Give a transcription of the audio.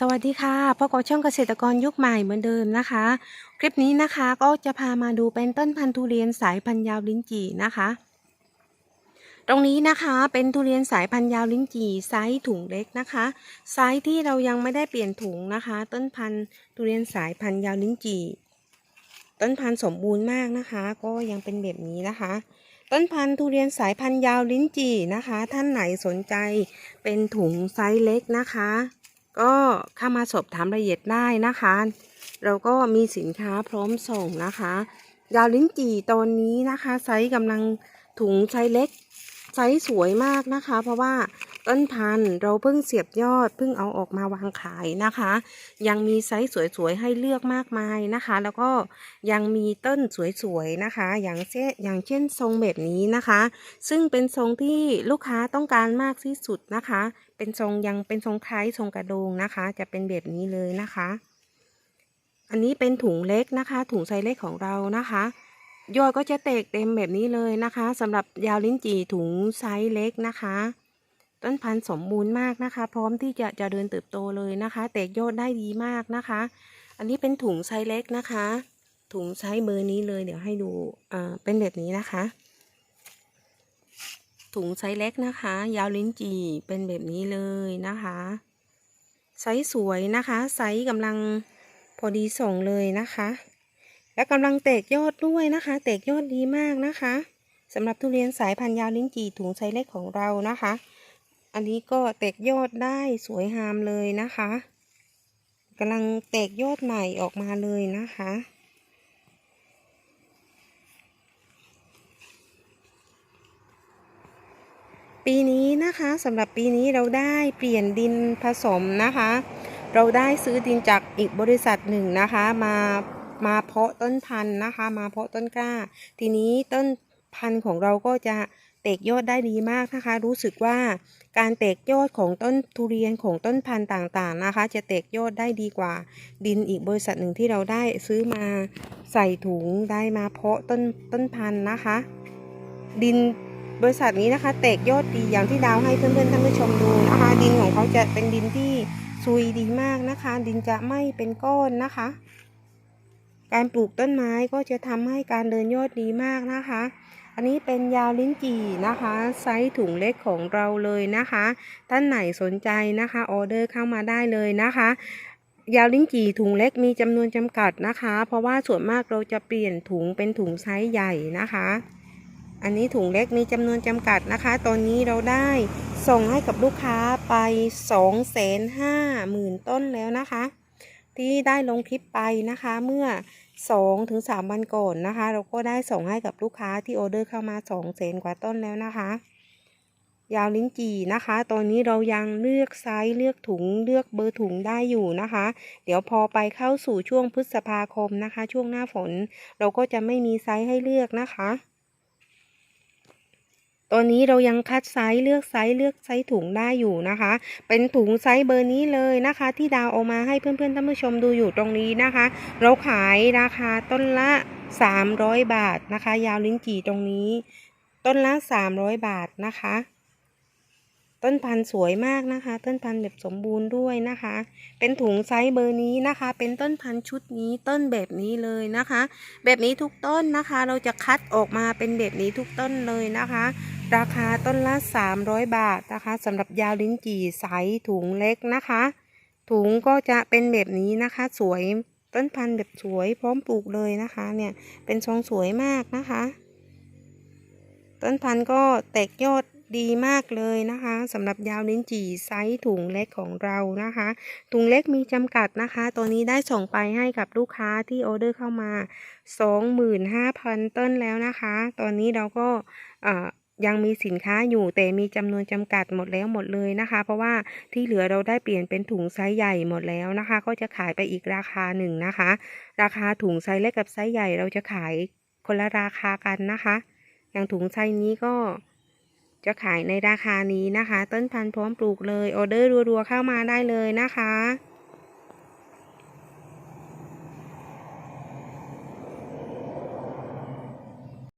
สวัสดีค่ะพบกับช่องเกษตรกรยุคใหม่เหมือนเดิมนะคะ คลิปนี้นะคะก็จะพามาดูเป็นต้นพันธุ์ทุเรียนสายพันธุ์ยาวลิ้นจี่นะคะ ตรงนี้นะคะเป็นทุเรียนสายพันธุ์ยาวลิ้นจี่ไซส์ถุงเล็กนะคะ ไซส์ที่เรายังไม่ได้เปลี่ยนถุงนะคะ ต้นพันธุ์ทุเรียนสายพันธุ์ยาวลิ้นจี่ ต้นพันธุ์สมบูรณ์มากนะคะ ก็ยังเป็นแบบนี้นะคะต้นพันธุ์ทุเรียนสายพันธุ์ยาวลิ้นจี่นะคะ ท่านไหนสนใจเป็นถุงไซส์เล็กนะคะ ก็เข้ามาสอบถามรายละเอียดได้นะคะ เราก็มีสินค้าพร้อมส่งนะคะยาวลิ้นจี่ตอนนี้นะคะไซส์กำลังถุงไซส์เล็กไซส์สวยมากนะคะ เพราะว่า ต้นพันธุ์เราเพิ่งเสียบยอดเพิ่งเอาออกมาวางขายนะคะ ยังมีไซส์สวยๆให้เลือกมากมายนะคะ แล้วก็ยังมีต้นสวยๆนะคะ อย่างเช่นอย่างเช่นทรงแบบนี้นะคะ ซึ่งเป็นทรงที่ลูกค้าต้องการมากที่สุดนะคะ เป็นทรงยังเป็นทรงคล้ายทรงกระโดงนะคะ จะเป็นแบบนี้เลยนะคะ อันนี้เป็นถุงเล็กนะคะ ถุงไซส์เล็กของเรานะคะยอดก็จะเตกเต็มแบบนี้เลยนะคะสำหรับยาวลิ้นจี่ถุงไซส์เล็กนะคะ ต้นพันธุ์สมบูรณ์มากนะคะ พร้อมที่จะจะเดินเติบโตเลยนะคะ แตกยอดได้ดีมากนะคะ อันนี้เป็นถุงไซส์เล็กนะคะ ถุงไซส์เบอร์นี้เลยเดี๋ยวให้ดูอ่าเป็นแบบนี้นะคะ ถุงไซส์เล็กนะคะ ยาวลิ้นจี่เป็นแบบนี้เลยนะคะไซส์สวยนะคะไซส์กำลังพอดีส่งเลยนะคะ และกำลังแตกยอดด้วยนะคะ แตกยอดดีมากนะคะสำหรับทุเรียนสายพันธุ์ยาวลิ้นจี่ถุงไซส์เล็กของเรานะคะ อันนี้ก็แตกยอดได้สวยงามเลยนะคะกำลังแตกยอดใหม่ออกมาเลยนะคะ ปีนี้นะคะสำหรับปีนี้เราได้เปลี่ยนดินผสมนะคะ เราได้ซื้อดินจากอีกบริษัทหนึ่งนะคะมามาเพาะต้นพันธุ์นะคะ มาเพาะต้นกล้า ทีนี้ต้นพันธุ์ของเราก็จะ ตกยอดได้ดีมากนะคะ รู้สึกว่าการเตกยอดของต้นทุเรียนของต้นพันธุ์ต่างๆนะคะ จะเตกยอดได้ดีกว่า ดินอีกบริษัทหนึ่งที่เราได้ซื้อมาใส่ถุงได้มาเพาะต้นต้นพันธุ์นะคะ ดินบริษัทนี้นะคะเตกยอดดีอย่างที่ดาวให้เพื่อนๆท่านผู้ชมดูนะคะ ดินของเขาจะเป็นดินที่ซุยดีมากนะคะ ดินจะไม่เป็นก้อนนะคะ การปลูกต้นไม้ก็จะทำให้การเดินยอดดีมากนะคะ อันนี้เป็นยาวลิ้นจี่นะคะ ไซส์ถุงเล็กของเราเลยนะคะ ท่านไหนสนใจนะคะออเดอร์เข้ามาได้เลยนะคะ ยาวลิ้นจี่ถุงเล็กมีจำนวนจำกัดนะคะ เพราะว่าส่วนมากเราจะเปลี่ยนถุงเป็นถุงไซส์ใหญ่นะคะ อันนี้ถุงเล็กมีจำนวนจำกัดนะคะ ตอนนี้เราได้ส่งให้กับลูกค้าไป 2 5 0 0 0 0ต้นแล้วนะคะ ที่ได้ลงคลิปไปนะคะเมื่อ 2ถึง3วันก่อนนะคะ เราก็ได้ส่งให้กับลูกค้าที่ออเดอร์เข้ามา2แสนกว่าต้นแล้วนะคะ ยาวลิ้นจี่นะคะ ตอนนี้เรายังเลือกไซส์เลือกถุงเลือกเบอร์ถุงได้อยู่นะคะ เดี๋ยวพอไปเข้าสู่ช่วงพฤษภาคมนะคะ ช่วงหน้าฝน เราก็จะไม่มีไซส์ให้เลือกนะคะ ตอนนี้เรายังคัดไซส์เลือกไซส์เลือกไซส์ถุงได้อยู่นะคะ เป็นถุงไซส์เบอร์นี้เลยนะคะ ที่ดาวเอามาให้เพื่อนๆท่านผู้ชมดูอยู่ตรงนี้นะคะ เราขายราคาต้นละ 300 บาทนะคะ ยาวลิ้นจี่ตรงนี้ ต้นละ 300 บาทนะคะ ต้นพันธุ์สวยมากนะคะ ต้นพันธุ์แบบสมบูรณ์ด้วยนะคะ เป็นถุงไซส์เบอร์นี้นะคะ เป็นต้นพันธุ์ชุดนี้ต้นแบบนี้เลยนะคะ แบบนี้ทุกต้นนะคะ เราจะคัดออกมาเป็นแบบนี้ทุกต้นเลยนะคะ ราคาต้นละ 300 บาทนะคะสำหรับยาวลิ้นจี่ไซส์ถุงเล็กนะคะ ถุงก็จะเป็นแบบนี้นะคะ สวยต้นพันธุ์แบบสวยพร้อมปลูกเลยนะคะ เนี่ยเป็นทรงสวยมากนะคะ ต้นพันธุ์ก็แตกยอดดีมากเลยนะคะสำหรับยาวลิ้นจี่ไซส์ถุงเล็กของเรานะคะ ถุงเล็กมีจำกัดนะคะ ตัวนี้ได้ส่งไปให้กับลูกค้าที่ออเดอร์เข้ามา 25,000 ต้นแล้วนะคะ ตอนนี้เราก็ ยังมีสินค้าอยู่แต่มีจำนวนจำกัดหมดแล้วหมดเลยนะคะ เพราะว่าที่เหลือเราได้เปลี่ยนเป็นถุงไซส์ใหญ่หมดแล้วนะคะ ก็จะขายไปอีกราคาหนึ่งนะคะ ราคาถุงไซส์เล็กกับไซส์ใหญ่เราจะขายคนละราคากันนะคะ อย่างถุงไซส์นี้ก็จะขายในราคานี้นะคะ ต้นพันธุ์พร้อมปลูกเลยออเดอร์รัวๆเข้ามาได้เลยนะคะ